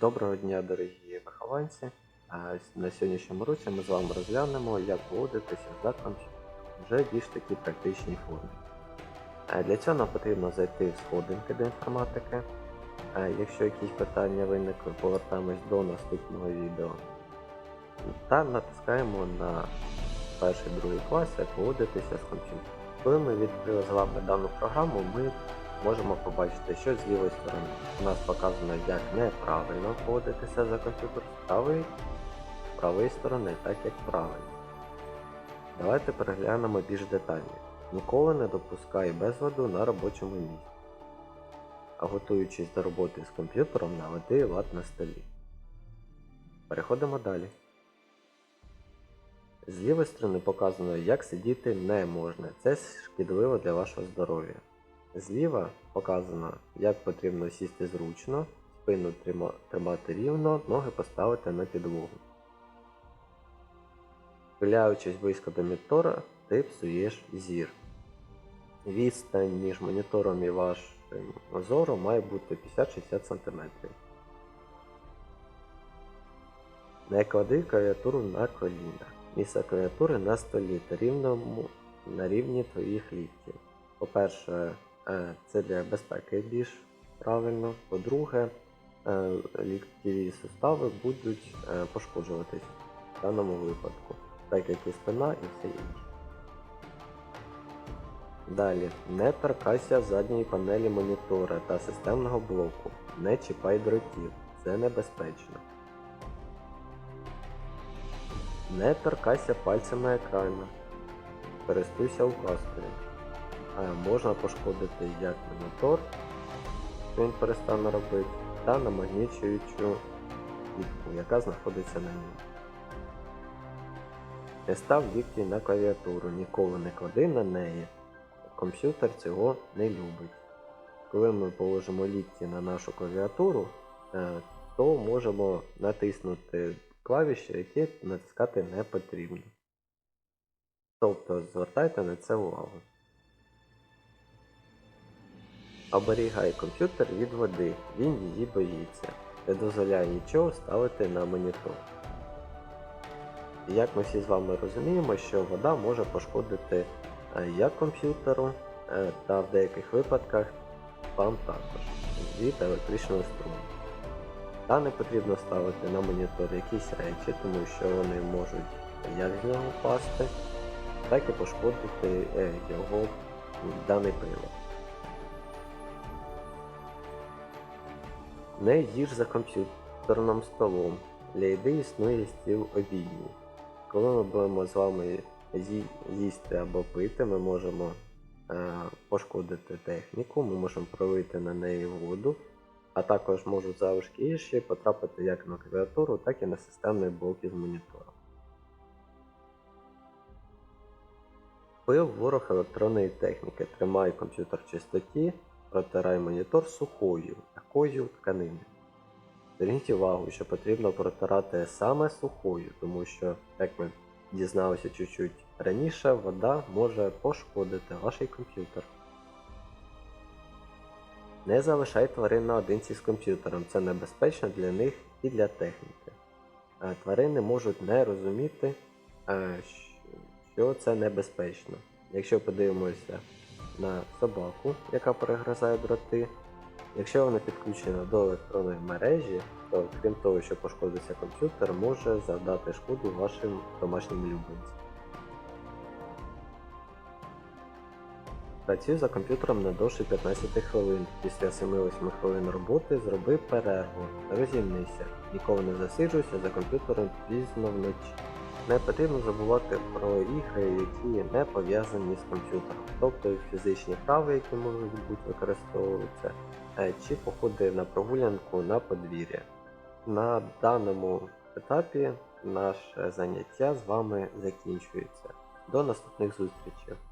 Доброго дня, дорогі вихованці. На сьогоднішньому році ми з вами розглянемо, як поводитися за комп'ютером вже більш такі практичній формі. А, Для цього нам потрібно зайти в сходинки до інформатики. Якщо якісь питання виникли, повертаємось до наступного відео. Та натискаємо на перший другий клас, як поводитися з комп'ютером. Коли ми відкрили з вами дану програму, ми можемо побачити, що з лівої сторони у нас показано, як неправильно поводитися за комп'ютер з правої, правої сторони, так як правильно. Давайте переглянемо більш детально. Ніколи не допускай безладу на робочому місці. А готуючись до роботи з комп'ютером, наведи лад на столі. Переходимо далі. З лівої сторони показано, як сидіти не можна. Це шкідливо для вашого здоров'я. Зліва показано, як потрібно сісти зручно, спину тримати рівно, ноги поставити на підлогу. Схиляючись близько до монітора, ти псуєш зір. Відстань між монітором і вашим зором має бути 50-60 см. Не клади клавіатуру на коліна. Місце клавіатури на столі та рівному на рівні твоїх ліктів. По-перше, е, це для безпеки більш правильно. По-друге, е, ліктєві сустави будуть е, пошкоджуватись в даному випадку, так як і спина і все інше. Далі, не торкайся задньої панелі монітора та системного блоку. Не чіпай дротів. Це небезпечно. Не торкайся пальцями екрану. Користуйся указкою. Можна пошкодити як монітор, що він перестане робити, та намагнічуючу літку, яка знаходиться на ньому. Не став лікті на клавіатуру, ніколи не клади на неї. Комп'ютер цього не любить. Коли ми положимо лікті на нашу клавіатуру, е, то можемо натиснути клавіші, які натискати не потрібно. Тобто звертайте на це увагу. Оберігай комп'ютер від води, він її боїться. Не дозволяє нічого ставити на монітор. Як ми всі з вами розуміємо, що вода може пошкодити е, як комп'ютеру, е, та в деяких випадках вам також від електричного струму. Та не потрібно ставити на монітор якісь речі, тому що вони можуть як з нього впасти, так і пошкодити е, його даний прилад. Не їж за комп'ютерним столом. Для їди існує стіл обідній. Коли ми будемо з вами їсти або пити, ми можемо е, пошкодити техніку, ми можемо пролити на неї воду, а також можуть залишки їжі потрапити як на клавіатуру, так і на системний блок із монітором. Вплив ворог електронної техніки. Тримай комп'ютер в чистоті, протирай монітор сухою, такою тканиною. Зверніть увагу, що потрібно протирати саме сухою, тому що, як ми дізналися чуть-чуть раніше, вода може пошкодити ваш комп'ютер. Не залишай тварин наодинці з комп'ютером, це небезпечно для них і для техніки. Е, Тварини можуть не розуміти, е, що це небезпечно. Якщо подивимося на собаку, яка перегризає дроти, якщо вона підключена до електронної мережі, то крім того, що пошкодиться комп'ютер, може завдати шкоду вашим домашнім улюбленцям. Працюй за комп'ютером не довше 15 хвилин. Після 7-8 хвилин роботи зроби перерву, розімнися. Ніколи не засиджуйся за комп'ютером пізно вночі. Не потрібно забувати про ігри, які не пов'язані з комп'ютером, тобто фізичні вправи, які можуть бути використовуватися, е, чи походи на прогулянку на подвір'я. На даному етапі наше заняття з вами закінчується. До наступних зустрічей!